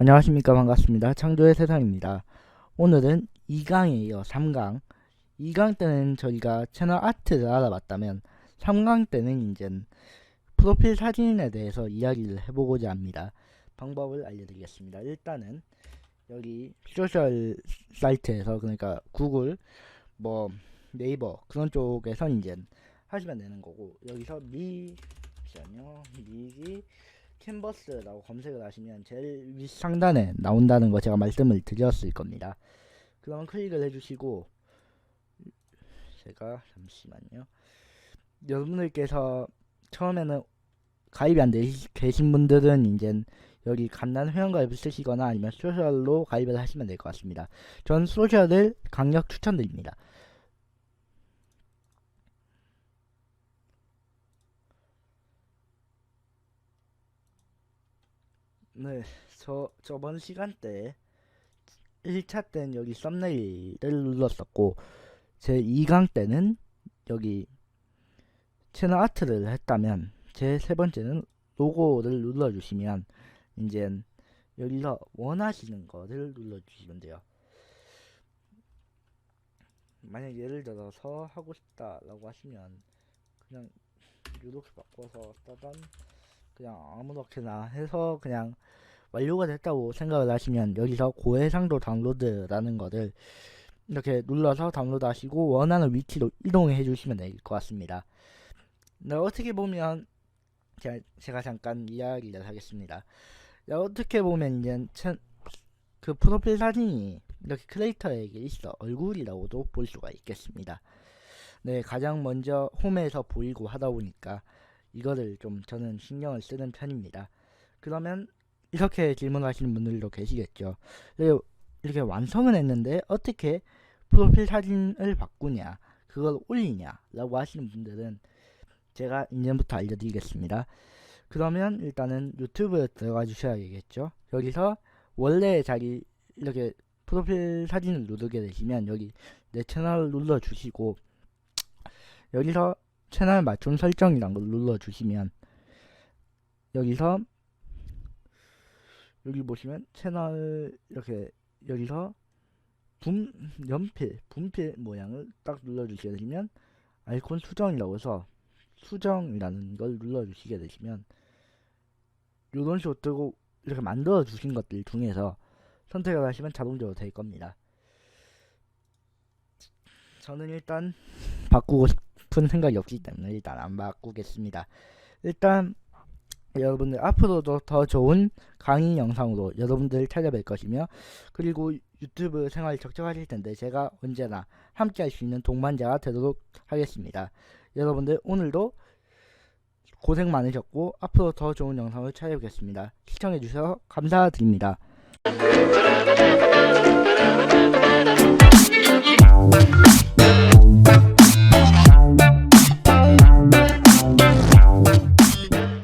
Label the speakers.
Speaker 1: 안녕하십니까 반갑습니다. 창조의 세상입니다. 오늘은 2강에 이어 3강 2강 때는 저희가 채널 아트를 알아봤다면 3강 때는 이제 프로필 사진에 대해서 이야기를 해보고자 합니다. 방법을 알려드리겠습니다. 일단은 여기 소셜 사이트에서 그러니까 구글 뭐 네이버 그런 쪽에서 이제 하시면 되는 거고 여기서 미 잠시만요 미기 캔버스라고 검색을 하시면 제일 윗 상단에 나온다는 거 제가 말씀을 드렸을 겁니다. 그럼 클릭을 해주시고 제가 잠시만요. 여러분들께서 처음에는 가입이 안 되- 계신 분들은 이제 여기 간단 회원가입을 쓰시거나 아니면 소셜로 가입을 하시면 될 것 같습니다. 전 소셜을 강력 추천드립니다. 네, 저 저번 시간대에 1차 때는 여기 썸네일을 눌렀었고 제 2강 때는 여기 채널 아트를 했다면 제 세 번째는 로고를 눌러주시면 이제 여기서 원하시는 거를 눌러주시면 돼요. 만약 예를 들어서 하고 싶다라고 하시면 그냥 이렇게 바꿔서 따단 그냥 아무렇게나 해서 그냥 완료가 됐다고 생각을 하시면 여기서 고해상도 다운로드라는 거를 이렇게 눌러서 다운로드 하시고 원하는 위치로 이동해 주시면 될 것 같습니다. 네, 어떻게 보면 제가, 잠깐 이야기를 하겠습니다. 네, 어떻게 보면 이제 채- 그 프로필 사진이 이렇게 크리에이터에게 있어 얼굴이라고도 볼 수가 있겠습니다. 네, 가장 먼저 홈에서 보이고 하다 보니까 이거를 좀 저는 신경을 쓰는 편입니다. 그러면 이렇게 질문하시는 분들도 계시겠죠. 네, 이렇게 완성은 했는데 어떻게 프로필 사진을 바꾸냐, 그걸 올리냐라고 하시는 분들은 제가 이제부터 알려드리겠습니다. 그러면 일단은 유튜브에 들어가 주셔야겠죠. 여기서 원래 자기 이렇게 프로필 사진을 누르게 되시면 여기 내 채널을 눌러 주시고 여기서 채널 맞춤 설정이란 걸 눌러 주시면 여기서 여기 보시면 채널 이렇게 여기서 분 연필 분필 모양을 딱 눌러 주시게 되시면 아이콘 수정이라고 해서 수정이라는 걸 눌러 주시게 되시면 요런 식으로 뜨고 이렇게 만들어 주신 것들 중에서 선택을 하시면 자동적으로 될 겁니다. 저는 일단 바꾸고 싶 은 생각이 없기 때문에 일단 안 바꾸겠습니다. 일단 여러분들 앞으로도 더 좋은 강의 영상으로 여러분들 찾아뵐 것이며 그리고 유튜브 생활이 적적하실 텐데 제가 언제나 함께 할 수 있는 동반자가 되도록 하겠습니다. 여러분들 오늘도 고생 많으셨고 앞으로 더 좋은 영상을 찾아뵙겠습니다. 시청해주셔서 감사드립니다.